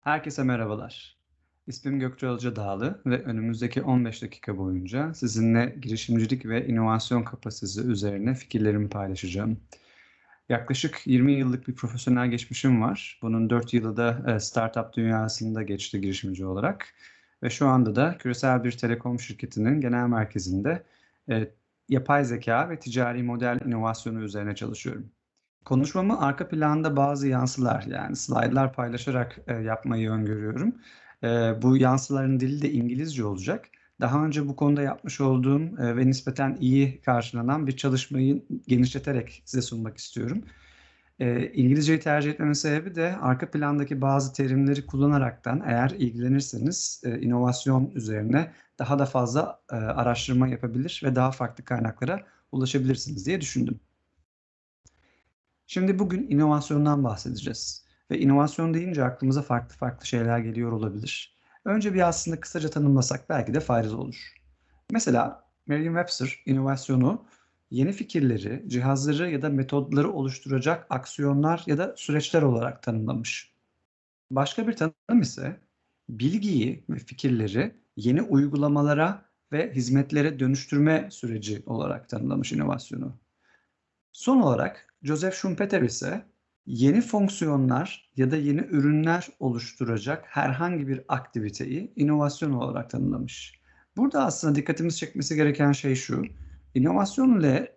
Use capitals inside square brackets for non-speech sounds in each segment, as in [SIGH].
Herkese merhabalar. İsmim Gökçe Dağlı ve önümüzdeki 15 dakika boyunca sizinle girişimcilik ve inovasyon kapasitesi üzerine fikirlerimi paylaşacağım. Yaklaşık 20 yıllık bir profesyonel geçmişim var. Bunun 4 yılı da e, startup dünyasında geçti girişimci olarak. Ve şu anda da küresel bir telekom şirketinin genel merkezinde e, yapay zeka ve ticari model inovasyonu üzerine çalışıyorum. Konuşmamı arka planda bazı yansılar yani slaytlar paylaşarak e, yapmayı öngörüyorum. E, bu yansıların dili de İngilizce olacak. Daha önce bu konuda yapmış olduğum e, ve nispeten iyi karşılanan bir çalışmayı genişleterek size sunmak istiyorum. E, İngilizceyi tercih etmemin sebebi de arka plandaki bazı terimleri kullanaraktan eğer ilgilenirseniz e, inovasyon üzerine daha da fazla e, araştırma yapabilir ve daha farklı kaynaklara ulaşabilirsiniz diye düşündüm. Şimdi bugün inovasyondan bahsedeceğiz. Ve inovasyon deyince aklımıza farklı farklı şeyler geliyor olabilir. Önce bir aslında kısaca tanımlasak belki de faydalı olur. Mesela Merriam-Webster inovasyonu yeni fikirleri, cihazları ya da metodları oluşturacak aksiyonlar ya da süreçler olarak tanımlamış. Başka bir tanım ise bilgiyi ve fikirleri yeni uygulamalara ve hizmetlere dönüştürme süreci olarak tanımlamış inovasyonu. Son olarak Joseph Schumpeter ise yeni fonksiyonlar ya da yeni ürünler oluşturacak herhangi bir aktiviteyi inovasyon olarak tanımlamış. Burada aslında dikkatimiz çekmesi gereken şey şu. İnovasyon ile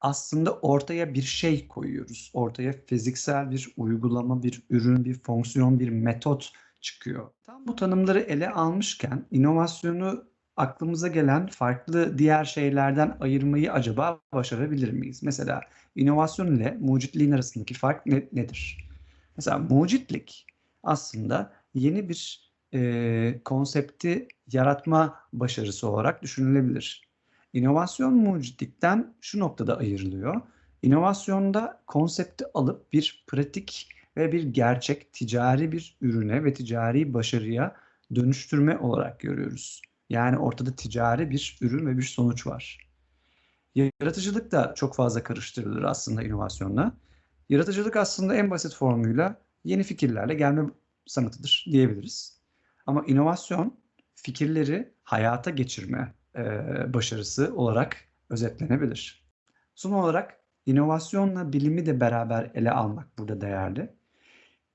aslında ortaya bir şey koyuyoruz. Ortaya fiziksel bir uygulama, bir ürün, bir fonksiyon, bir metot çıkıyor. Tam bu tanımları ele almışken inovasyonu aklımıza gelen farklı diğer şeylerden ayırmayı acaba başarabilir miyiz? Mesela inovasyon ile mucitliğin arasındaki fark ne, nedir? Mesela mucitlik aslında yeni bir e, konsepti yaratma başarısı olarak düşünülebilir. İnovasyon mucitlikten şu noktada ayrılıyor. İnovasyonda konsepti alıp bir pratik ve bir gerçek ticari bir ürüne ve ticari başarıya dönüştürme olarak görüyoruz. Yani ortada ticari bir ürün ve bir sonuç var. Yaratıcılık da çok fazla karıştırılır aslında inovasyonla. Yaratıcılık aslında en basit formuyla yeni fikirlerle gelme sanatıdır diyebiliriz. Ama inovasyon fikirleri hayata geçirme e, başarısı olarak özetlenebilir. Son olarak inovasyonla bilimi de beraber ele almak burada değerli.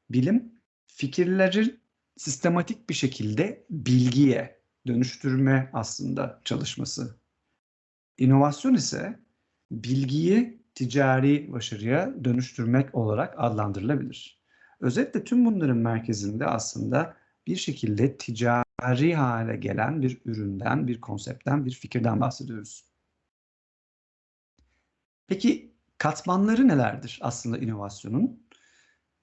Bilim fikirleri sistematik bir şekilde bilgiye, dönüştürme aslında çalışması. İnovasyon ise bilgiyi ticari başarıya dönüştürmek olarak adlandırılabilir. Özetle tüm bunların merkezinde aslında bir şekilde ticari hale gelen bir üründen, bir konseptten, bir fikirden bahsediyoruz. Peki katmanları nelerdir aslında inovasyonun?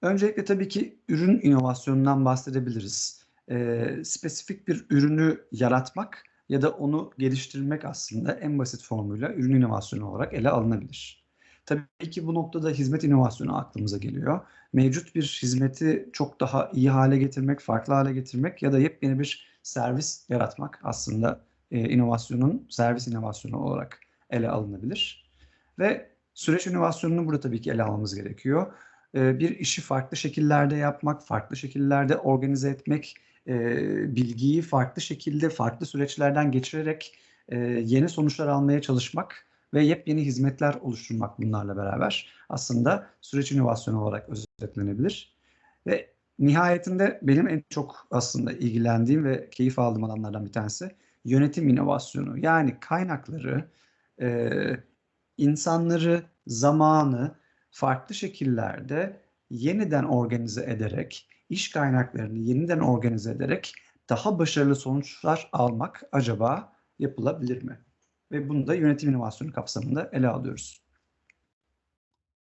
Öncelikle tabii ki ürün inovasyonundan bahsedebiliriz e, spesifik bir ürünü yaratmak ya da onu geliştirmek aslında en basit formuyla ürün inovasyonu olarak ele alınabilir. Tabii ki bu noktada hizmet inovasyonu aklımıza geliyor. Mevcut bir hizmeti çok daha iyi hale getirmek, farklı hale getirmek ya da yepyeni bir servis yaratmak aslında e, inovasyonun servis inovasyonu olarak ele alınabilir. Ve süreç inovasyonunu burada tabii ki ele almamız gerekiyor. E, bir işi farklı şekillerde yapmak, farklı şekillerde organize etmek, e, bilgiyi farklı şekilde, farklı süreçlerden geçirerek e, yeni sonuçlar almaya çalışmak ve yepyeni hizmetler oluşturmak bunlarla beraber aslında süreç inovasyonu olarak özetlenebilir. Ve nihayetinde benim en çok aslında ilgilendiğim ve keyif aldığım alanlardan bir tanesi yönetim inovasyonu. Yani kaynakları, e, insanları, zamanı farklı şekillerde yeniden organize ederek iş kaynaklarını yeniden organize ederek daha başarılı sonuçlar almak acaba yapılabilir mi? Ve bunu da yönetim inovasyonu kapsamında ele alıyoruz.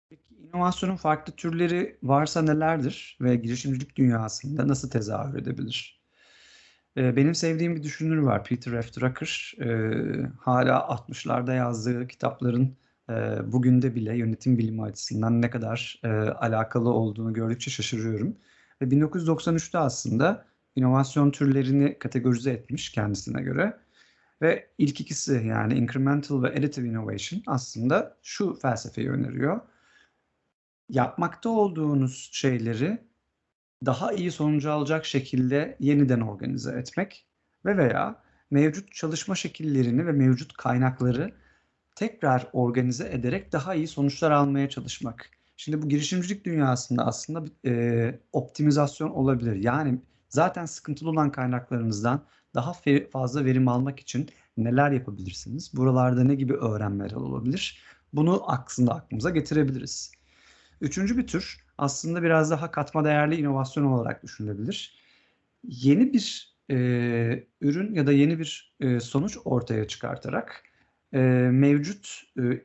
Peki inovasyonun farklı türleri varsa nelerdir ve girişimcilik dünyasında nasıl tezahür edebilir? Ee, benim sevdiğim bir düşünür var Peter F. Drucker. Ee, hala 60'larda yazdığı kitapların e, bugün de bile yönetim bilimi açısından ne kadar e, alakalı olduğunu gördükçe şaşırıyorum. Ve 1993'te aslında inovasyon türlerini kategorize etmiş kendisine göre. Ve ilk ikisi yani incremental ve additive innovation aslında şu felsefeyi öneriyor. Yapmakta olduğunuz şeyleri daha iyi sonucu alacak şekilde yeniden organize etmek ve veya mevcut çalışma şekillerini ve mevcut kaynakları tekrar organize ederek daha iyi sonuçlar almaya çalışmak. Şimdi bu girişimcilik dünyasında aslında e, optimizasyon olabilir. Yani zaten sıkıntılı olan kaynaklarınızdan daha fazla verim almak için neler yapabilirsiniz? Buralarda ne gibi öğrenmeler olabilir? Bunu aslında aklımıza getirebiliriz. Üçüncü bir tür aslında biraz daha katma değerli inovasyon olarak düşünülebilir. Yeni bir e, ürün ya da yeni bir e, sonuç ortaya çıkartarak e, mevcut e,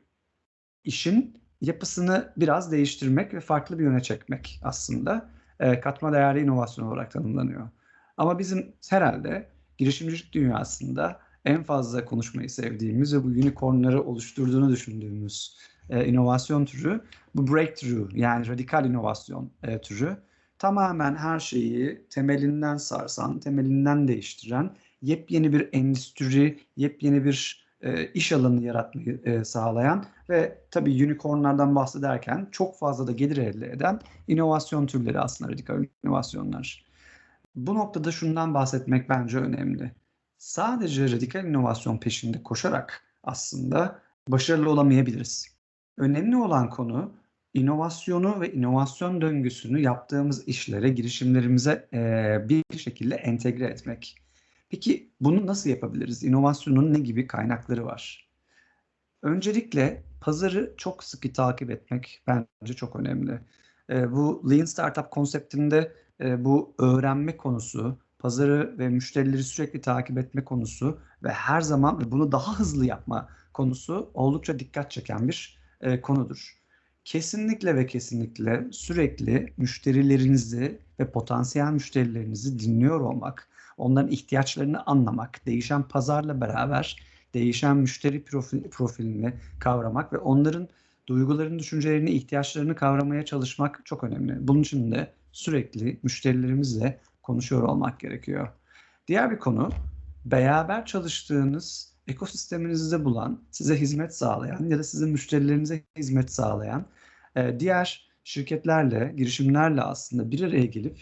işin yapısını biraz değiştirmek ve farklı bir yöne çekmek aslında e, katma değerli inovasyon olarak tanımlanıyor. Ama bizim herhalde girişimcilik dünyasında en fazla konuşmayı sevdiğimiz ve bu unicornları oluşturduğunu düşündüğümüz e, inovasyon türü bu breakthrough yani radikal inovasyon e, türü tamamen her şeyi temelinden sarsan, temelinden değiştiren yepyeni bir endüstri, yepyeni bir e, iş alanı yaratmayı e, sağlayan ve tabii unicornlardan bahsederken çok fazla da gelir elde eden inovasyon türleri aslında radikal inovasyonlar. Bu noktada şundan bahsetmek bence önemli. Sadece radikal inovasyon peşinde koşarak aslında başarılı olamayabiliriz. Önemli olan konu inovasyonu ve inovasyon döngüsünü yaptığımız işlere, girişimlerimize e, bir şekilde entegre etmek. Peki bunu nasıl yapabiliriz? İnovasyonun ne gibi kaynakları var? Öncelikle pazarı çok sıkı takip etmek bence çok önemli. E, bu Lean Startup konseptinde e, bu öğrenme konusu, pazarı ve müşterileri sürekli takip etme konusu ve her zaman bunu daha hızlı yapma konusu oldukça dikkat çeken bir e, konudur. Kesinlikle ve kesinlikle sürekli müşterilerinizi ve potansiyel müşterilerinizi dinliyor olmak, onların ihtiyaçlarını anlamak, değişen pazarla beraber değişen müşteri profil, profilini kavramak ve onların duygularını, düşüncelerini, ihtiyaçlarını kavramaya çalışmak çok önemli. Bunun için de sürekli müşterilerimizle konuşuyor olmak gerekiyor. Diğer bir konu beraber çalıştığınız ekosisteminizde bulan, size hizmet sağlayan ya da sizin müşterilerinize hizmet sağlayan e, diğer şirketlerle, girişimlerle aslında bir araya gelip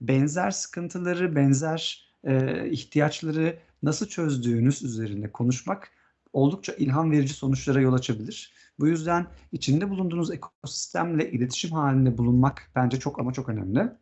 benzer sıkıntıları, benzer e, ihtiyaçları nasıl çözdüğünüz üzerine konuşmak oldukça ilham verici sonuçlara yol açabilir. Bu yüzden içinde bulunduğunuz ekosistemle iletişim halinde bulunmak bence çok ama çok önemli.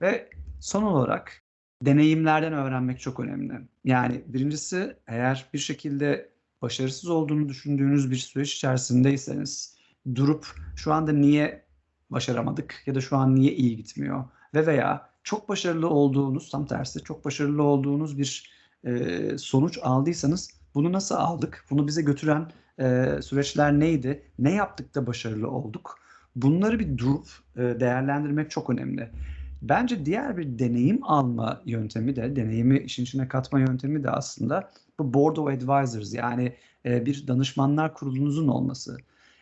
Ve son olarak deneyimlerden öğrenmek çok önemli. Yani birincisi eğer bir şekilde başarısız olduğunu düşündüğünüz bir süreç içerisindeyseniz durup şu anda niye başaramadık ya da şu an niye iyi gitmiyor ve veya çok başarılı olduğunuz tam tersi çok başarılı olduğunuz bir e, sonuç aldıysanız bunu nasıl aldık? Bunu bize götüren e, süreçler neydi? Ne yaptık da başarılı olduk? Bunları bir durup e, değerlendirmek çok önemli. Bence diğer bir deneyim alma yöntemi de, deneyimi işin içine katma yöntemi de aslında bu Board of Advisors yani e, bir danışmanlar kurulunuzun olması.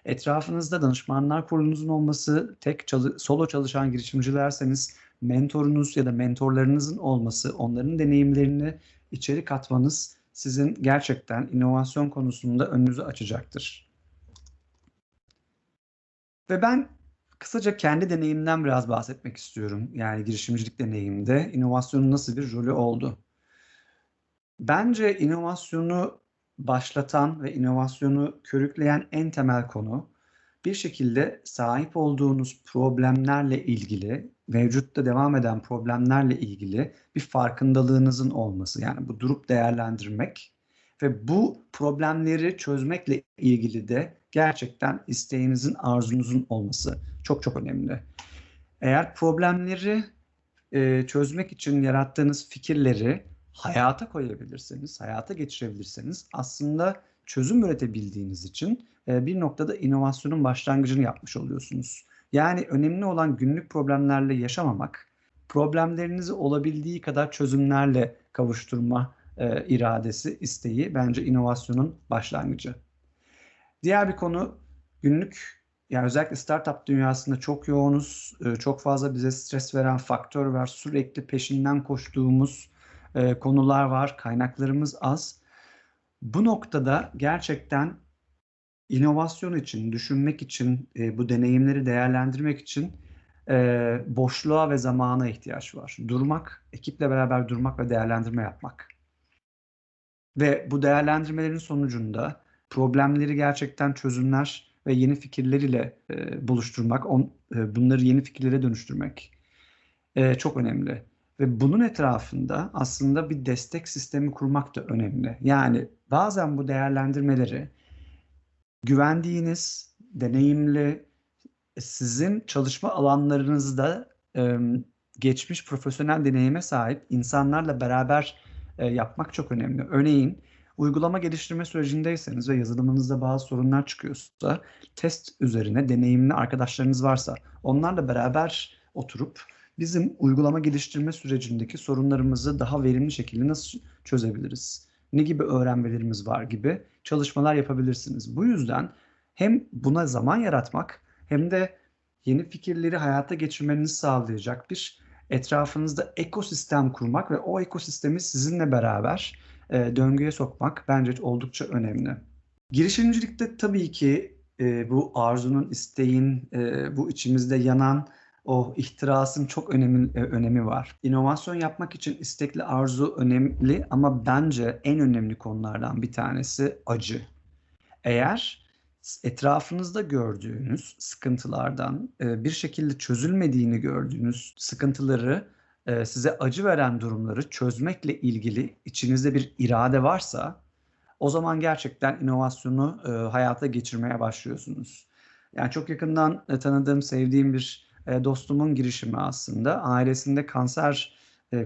Etrafınızda danışmanlar kurulunuzun olması, tek çalı, solo çalışan girişimcilerseniz mentorunuz ya da mentorlarınızın olması, onların deneyimlerini içeri katmanız sizin gerçekten inovasyon konusunda önünüzü açacaktır. Ve ben kısaca kendi deneyimden biraz bahsetmek istiyorum. Yani girişimcilik deneyiminde inovasyonun nasıl bir rolü oldu. Bence inovasyonu başlatan ve inovasyonu körükleyen en temel konu bir şekilde sahip olduğunuz problemlerle ilgili, mevcutta devam eden problemlerle ilgili bir farkındalığınızın olması. Yani bu durup değerlendirmek ve bu problemleri çözmekle ilgili de gerçekten isteğinizin, arzunuzun olması çok çok önemli. Eğer problemleri e, çözmek için yarattığınız fikirleri hayata koyabilirseniz, hayata geçirebilirseniz aslında çözüm üretebildiğiniz için e, bir noktada inovasyonun başlangıcını yapmış oluyorsunuz. Yani önemli olan günlük problemlerle yaşamamak, problemlerinizi olabildiği kadar çözümlerle kavuşturma e, iradesi, isteği bence inovasyonun başlangıcı. Diğer bir konu günlük yani özellikle startup dünyasında çok yoğunuz. E, çok fazla bize stres veren faktör var. Sürekli peşinden koştuğumuz e, konular var. Kaynaklarımız az. Bu noktada gerçekten inovasyon için, düşünmek için, e, bu deneyimleri değerlendirmek için e, boşluğa ve zamana ihtiyaç var. Durmak, ekiple beraber durmak ve değerlendirme yapmak. Ve bu değerlendirmelerin sonucunda problemleri gerçekten çözümler ve yeni fikirleriyle e, buluşturmak, on, e, bunları yeni fikirlere dönüştürmek e, çok önemli. Ve bunun etrafında aslında bir destek sistemi kurmak da önemli. Yani bazen bu değerlendirmeleri güvendiğiniz, deneyimli, sizin çalışma alanlarınızda e, geçmiş profesyonel deneyime sahip insanlarla beraber e, yapmak çok önemli. Örneğin uygulama geliştirme sürecindeyseniz ve yazılımınızda bazı sorunlar çıkıyorsa test üzerine deneyimli arkadaşlarınız varsa onlarla beraber oturup bizim uygulama geliştirme sürecindeki sorunlarımızı daha verimli şekilde nasıl çözebiliriz? Ne gibi öğrenmelerimiz var gibi çalışmalar yapabilirsiniz. Bu yüzden hem buna zaman yaratmak hem de yeni fikirleri hayata geçirmenizi sağlayacak bir etrafınızda ekosistem kurmak ve o ekosistemi sizinle beraber e, döngüye sokmak bence oldukça önemli. Girişimcilikte tabii ki e, bu arzunun, isteğin, e, bu içimizde yanan o ihtirasın çok önemi, e, önemi var. İnovasyon yapmak için istekli arzu önemli ama bence en önemli konulardan bir tanesi acı. Eğer etrafınızda gördüğünüz sıkıntılardan e, bir şekilde çözülmediğini gördüğünüz sıkıntıları e, size acı veren durumları çözmekle ilgili içinizde bir irade varsa o zaman gerçekten inovasyonu hayata geçirmeye başlıyorsunuz. Yani çok yakından tanıdığım, sevdiğim bir dostumun girişimi aslında ailesinde kanser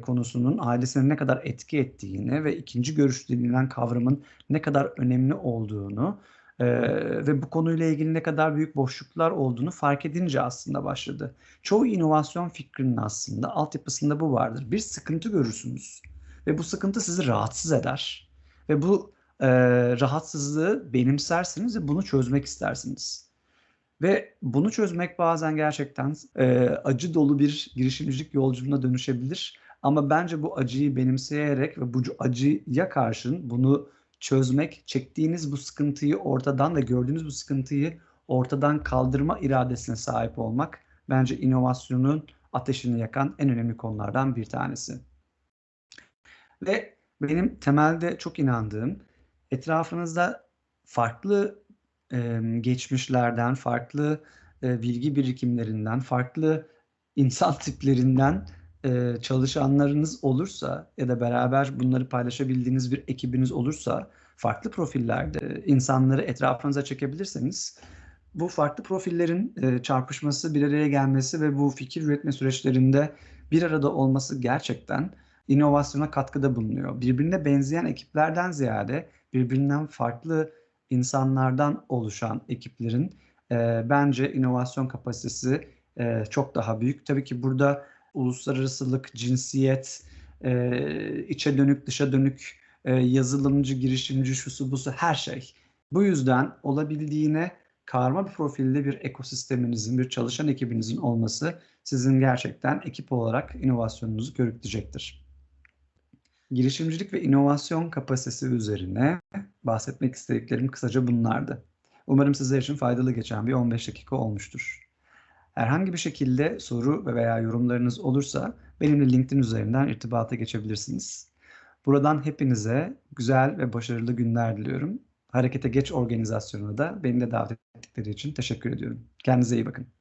konusunun ailesine ne kadar etki ettiğini ve ikinci görüş denilen kavramın ne kadar önemli olduğunu ee, ve bu konuyla ilgili ne kadar büyük boşluklar olduğunu fark edince aslında başladı. Çoğu inovasyon fikrinin aslında altyapısında bu vardır. Bir sıkıntı görürsünüz ve bu sıkıntı sizi rahatsız eder. Ve bu e, rahatsızlığı benimsersiniz ve bunu çözmek istersiniz. Ve bunu çözmek bazen gerçekten e, acı dolu bir girişimcilik yolculuğuna dönüşebilir. Ama bence bu acıyı benimseyerek ve bu acıya karşın bunu çözmek, çektiğiniz bu sıkıntıyı ortadan ve gördüğünüz bu sıkıntıyı ortadan kaldırma iradesine sahip olmak bence inovasyonun ateşini yakan en önemli konulardan bir tanesi. Ve benim temelde çok inandığım etrafınızda farklı e, geçmişlerden, farklı e, bilgi birikimlerinden, farklı insan [LAUGHS] tiplerinden e, çalışanlarınız olursa ya da beraber bunları paylaşabildiğiniz bir ekibiniz olursa farklı profillerde insanları etrafınıza çekebilirseniz bu farklı profillerin e, çarpışması, bir araya gelmesi ve bu fikir üretme süreçlerinde bir arada olması gerçekten inovasyona katkıda bulunuyor. Birbirine benzeyen ekiplerden ziyade birbirinden farklı insanlardan oluşan ekiplerin e, bence inovasyon kapasitesi e, çok daha büyük. Tabii ki burada uluslararasılık, cinsiyet, e, içe dönük, dışa dönük, e, yazılımcı, girişimci, şusu busu her şey. Bu yüzden olabildiğine karma bir profilde bir ekosisteminizin, bir çalışan ekibinizin olması sizin gerçekten ekip olarak inovasyonunuzu körükleyecektir. Girişimcilik ve inovasyon kapasitesi üzerine bahsetmek istediklerim kısaca bunlardı. Umarım sizler için faydalı geçen bir 15 dakika olmuştur. Herhangi bir şekilde soru veya yorumlarınız olursa benimle LinkedIn üzerinden irtibata geçebilirsiniz. Buradan hepinize güzel ve başarılı günler diliyorum. Harekete Geç organizasyonuna da beni de davet ettikleri için teşekkür ediyorum. Kendinize iyi bakın.